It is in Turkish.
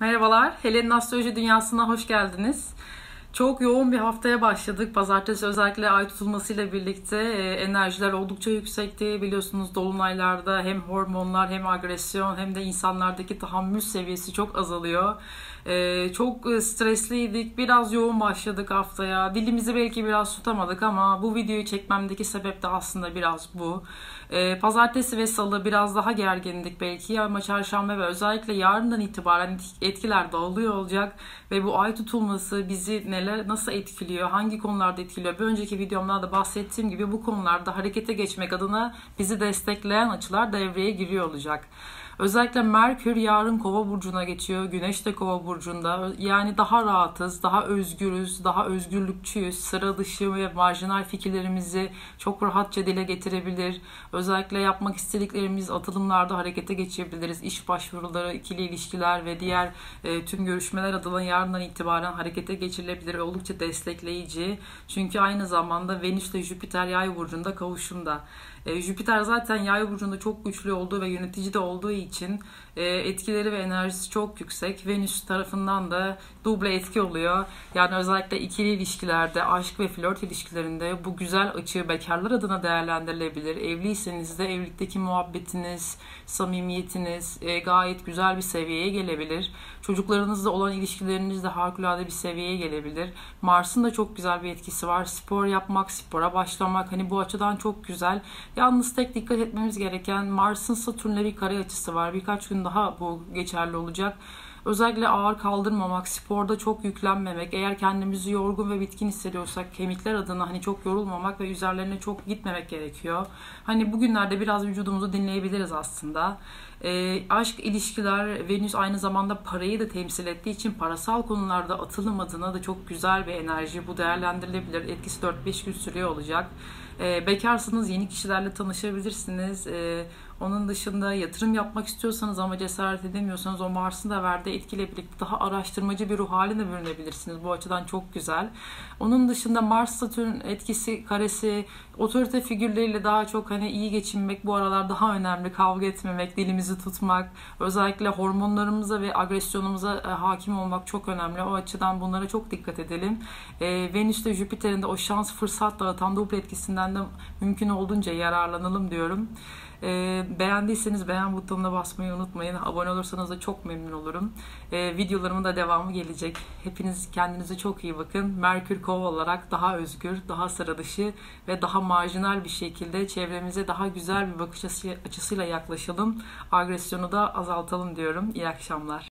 Merhabalar, Helen'in Astroloji Dünyası'na hoş geldiniz. Çok yoğun bir haftaya başladık. Pazartesi özellikle ay tutulmasıyla birlikte e, enerjiler oldukça yüksekti. Biliyorsunuz dolunaylarda hem hormonlar hem agresyon hem de insanlardaki tahammül seviyesi çok azalıyor. E, çok stresliydik. Biraz yoğun başladık haftaya. Dilimizi belki biraz tutamadık ama bu videoyu çekmemdeki sebep de aslında biraz bu. E, pazartesi ve salı biraz daha gergindik belki ama çarşamba ve özellikle yarından itibaren etkiler dağılıyor olacak ve bu ay tutulması bizi neler nasıl etkiliyor, hangi konularda etkiliyor? Bir önceki videomda da bahsettiğim gibi bu konularda harekete geçmek adına bizi destekleyen açılar devreye giriyor olacak. Özellikle Merkür yarın Kova burcuna geçiyor. Güneş de Kova burcunda. Yani daha rahatız, daha özgürüz, daha özgürlükçüyüz. Sıra dışı ve marjinal fikirlerimizi çok rahatça dile getirebilir. Özellikle yapmak istediklerimiz atılımlarda harekete geçebiliriz. İş başvuruları, ikili ilişkiler ve diğer e, tüm görüşmeler adına yarından itibaren harekete geçirilebilir. Oldukça destekleyici. Çünkü aynı zamanda Venüs ile Jüpiter yay burcunda kavuşumda. E, Jüpiter zaten yay burcunda çok güçlü olduğu ve yönetici de olduğu için e, etkileri ve enerjisi çok yüksek. Venüs tarafından da duble etki oluyor. Yani özellikle ikili ilişkilerde, aşk ve flört ilişkilerinde bu güzel açığı bekarlar adına değerlendirilebilir. Evliyseniz de evlilikteki muhabbetiniz, samimiyetiniz e, gayet güzel bir seviyeye gelebilir. Çocuklarınızla olan ilişkileriniz de harikulade bir seviyeye gelebilir. Mars'ın da çok güzel bir etkisi var. Spor yapmak, spora başlamak hani bu açıdan çok güzel. Yalnız tek dikkat etmemiz gereken Mars'ın Satürn'le bir kare açısı var. Birkaç gün daha bu geçerli olacak. Özellikle ağır kaldırmamak, sporda çok yüklenmemek, eğer kendimizi yorgun ve bitkin hissediyorsak kemikler adına hani çok yorulmamak ve üzerlerine çok gitmemek gerekiyor. Hani bugünlerde biraz vücudumuzu dinleyebiliriz aslında. E, aşk ilişkiler, Venüs aynı zamanda parayı da temsil ettiği için parasal konularda atılım adına da çok güzel bir enerji. Bu değerlendirilebilir. Etkisi 4-5 gün sürüyor olacak. E, bekarsınız yeni kişilerle tanışabilirsiniz. E, onun dışında yatırım yapmak istiyorsanız ama cesaret edemiyorsanız o Mars'ın da verdiği etkiyle birlikte daha araştırmacı bir ruh haline bürünebilirsiniz. Bu açıdan çok güzel. Onun dışında Mars Satürn etkisi karesi otorite figürleriyle daha çok hani iyi geçinmek bu aralar daha önemli. Kavga etmemek, dilimizi tutmak, özellikle hormonlarımıza ve agresyonumuza e, hakim olmak çok önemli. O açıdan bunlara çok dikkat edelim. E, Venüs ile Jüpiter'in de o şans fırsat dağıtan dupla etkisinden de mümkün olduğunca yararlanalım diyorum. E, beğendiyseniz beğen butonuna basmayı unutmayın. Abone olursanız da çok memnun olurum. E, videolarımın da devamı gelecek. Hepiniz kendinize çok iyi bakın. Merkür Kova olarak daha özgür, daha sıra dışı ve daha marjinal bir şekilde çevremize daha güzel bir bakış açısıyla yaklaşalım. Agresyonu da azaltalım diyorum. İyi akşamlar.